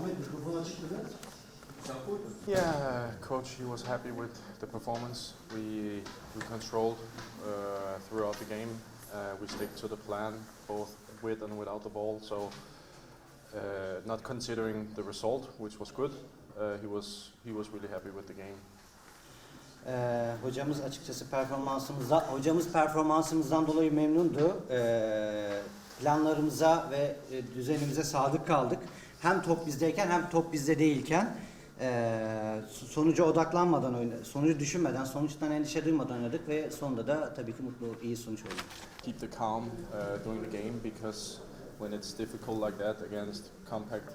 Mikrofon açık mı? Yeah, coach, he was happy with the performance. We we controlled uh, throughout the game. Uh, we stick to the plan, both with and without the ball. So, uh, not considering the result, which was good, uh, he was he was really happy with the game. Ee, hocamız açıkçası performansımızda hocamız performansımızdan dolayı memnundu. Ee, planlarımıza ve e, düzenimize sadık kaldık. Hem top bizdeyken hem top bizde değilken e, sonuca odaklanmadan oynadık. Sonucu düşünmeden, sonuçtan endişe duymadan oynadık ve sonunda da tabii ki mutlu, iyi sonuç oldu. Keep the calm uh, during the game because when it's difficult like that against compact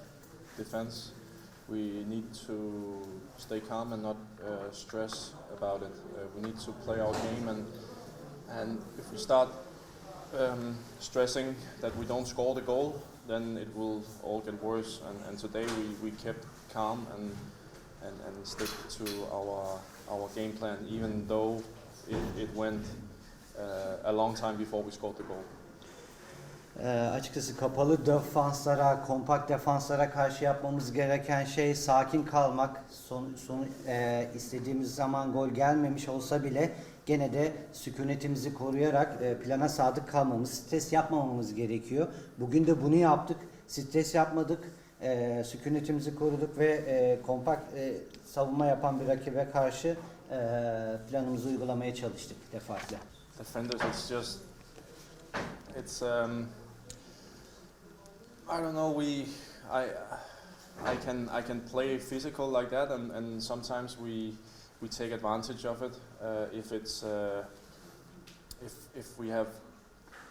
defense, we need to stay calm and not uh, stress about it. Uh, we need to play our game, and and if we start um, stressing that we don't score the goal, then it will all get worse. And, and today we, we kept calm and, and and stick to our our game plan, even though it, it went uh, a long time before we scored the goal. Ee, açıkçası kapalı defanslara, kompakt defanslara karşı yapmamız gereken şey sakin kalmak. Son, son e, istediğimiz zaman gol gelmemiş olsa bile gene de sükunetimizi koruyarak e, plana sadık kalmamız, stres yapmamamız gerekiyor. Bugün de bunu yaptık. Stres yapmadık. E, sükunetimizi koruduk ve e, kompakt e, savunma yapan bir rakibe karşı e, planımızı uygulamaya çalıştık defaatle. defenders it's just it's um I don't know we I I can I can play physical like that and, and sometimes we we take advantage of it uh, if it's uh, if if we have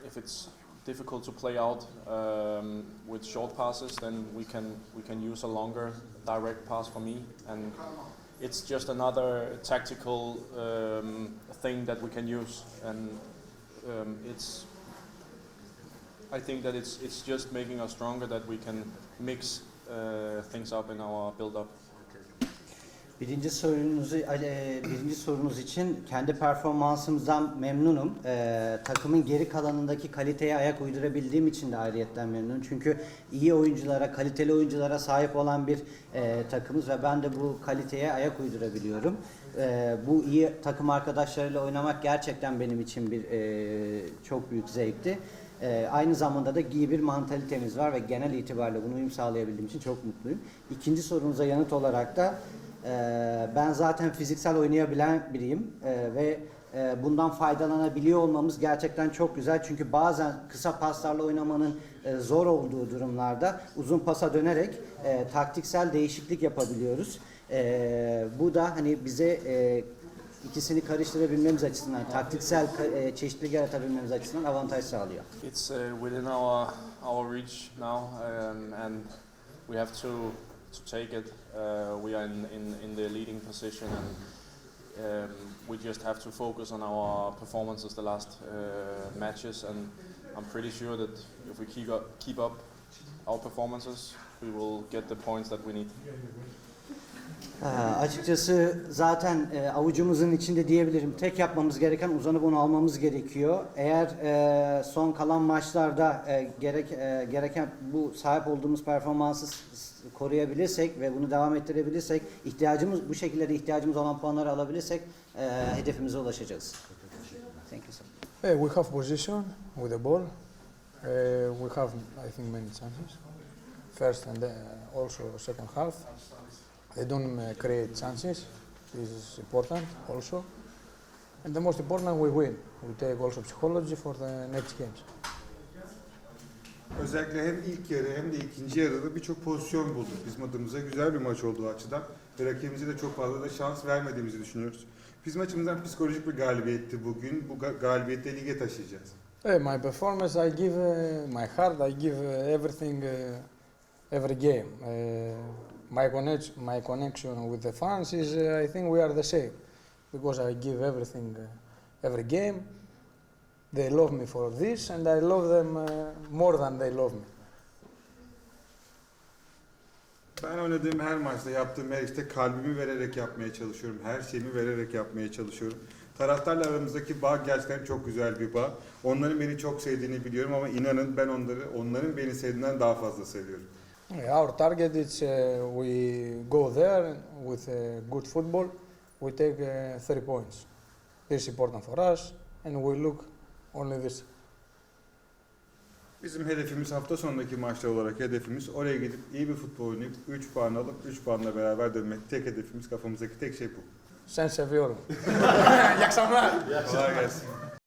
if it's difficult to play out um, with short passes then we can we can use a longer direct pass for me and it's just another tactical um, thing that we can use, and um, it's. I think that it's it's just making us stronger that we can mix uh, things up in our build-up. Birinci sorunuzu e, birinci sorunuz için kendi performansımızdan memnunum. E, takımın geri kalanındaki kaliteye ayak uydurabildiğim için de ayrıyetten memnunum. Çünkü iyi oyunculara, kaliteli oyunculara sahip olan bir e, takımız ve ben de bu kaliteye ayak uydurabiliyorum. E, bu iyi takım arkadaşlarıyla oynamak gerçekten benim için bir e, çok büyük zevkti. E, aynı zamanda da iyi bir mantalitemiz var ve genel itibariyle bunu uyum sağlayabildiğim için çok mutluyum. İkinci sorunuza yanıt olarak da ee, ben zaten fiziksel oynayabilen biriyim Ee, ve e, bundan faydalanabiliyor olmamız gerçekten çok güzel. Çünkü bazen kısa paslarla oynamanın e, zor olduğu durumlarda uzun pasa dönerek e, taktiksel değişiklik yapabiliyoruz. Ee, bu da hani bize e, ikisini karıştırabilmemiz açısından, taktiksel e, çeşitlilik yaratabilmemiz açısından avantaj sağlıyor. It's uh, within our our reach now, um, and we have to to take it. Uh, we are in, in in the leading position, and um, we just have to focus on our performances the last uh, matches. And I'm pretty sure that if we keep up keep up our performances, we will get the points that we need. Ee, açıkçası zaten e, avucumuzun içinde diyebilirim. Tek yapmamız gereken uzanıp onu almamız gerekiyor. Eğer e, son kalan maçlarda e, gerek e, gereken bu sahip olduğumuz performansı koruyabilirsek ve bunu devam ettirebilirsek, ihtiyacımız bu şekilde de ihtiyacımız olan puanları alabilirsek e, hedefimize ulaşacağız. Thank you sir. Yeah, we have position with the ball. Uh, we have, I think, many chances. First and uh, also second half. They don't uh, create chances. This is important also. And the most important, we win. We take also psychology for the next games. Özellikle hem ilk yarı hem de ikinci yarıda birçok pozisyon bulduk. Bizim adımıza güzel bir maç oldu o açıdan. Ve rakibimize de çok fazla da şans vermediğimizi düşünüyoruz. Bizim açımızdan psikolojik bir galibiyetti bugün. Bu ga- galibiyette lige taşıyacağız. Yeah, my performance, I give uh, my heart. I give uh, everything, uh, every game. Uh, my connection, my connection with the fans is, uh, I think, we are the same, because I give everything, uh, every game. They love me for this, and I love them uh, more than they love me. Ben oynadığım her maçta yaptığım her işte kalbimi vererek yapmaya çalışıyorum. Her şeyimi vererek yapmaya çalışıyorum. Taraftarla aramızdaki bağ gerçekten çok güzel bir bağ. Onların beni çok sevdiğini biliyorum ama inanın ben onları onların beni sevdiğinden daha fazla seviyorum. Yeah, our target is uh, we go there with uh, good football, we take uh, three points. This is important for us and we look only this. Bizim hedefimiz hafta sonundaki maçlar olarak hedefimiz oraya gidip iyi bir futbol oynayıp 3 puan alıp 3 puanla beraber dönmek. Tek hedefimiz kafamızdaki tek şey bu. Sen seviyorum. İyi akşamlar. İyi akşamlar.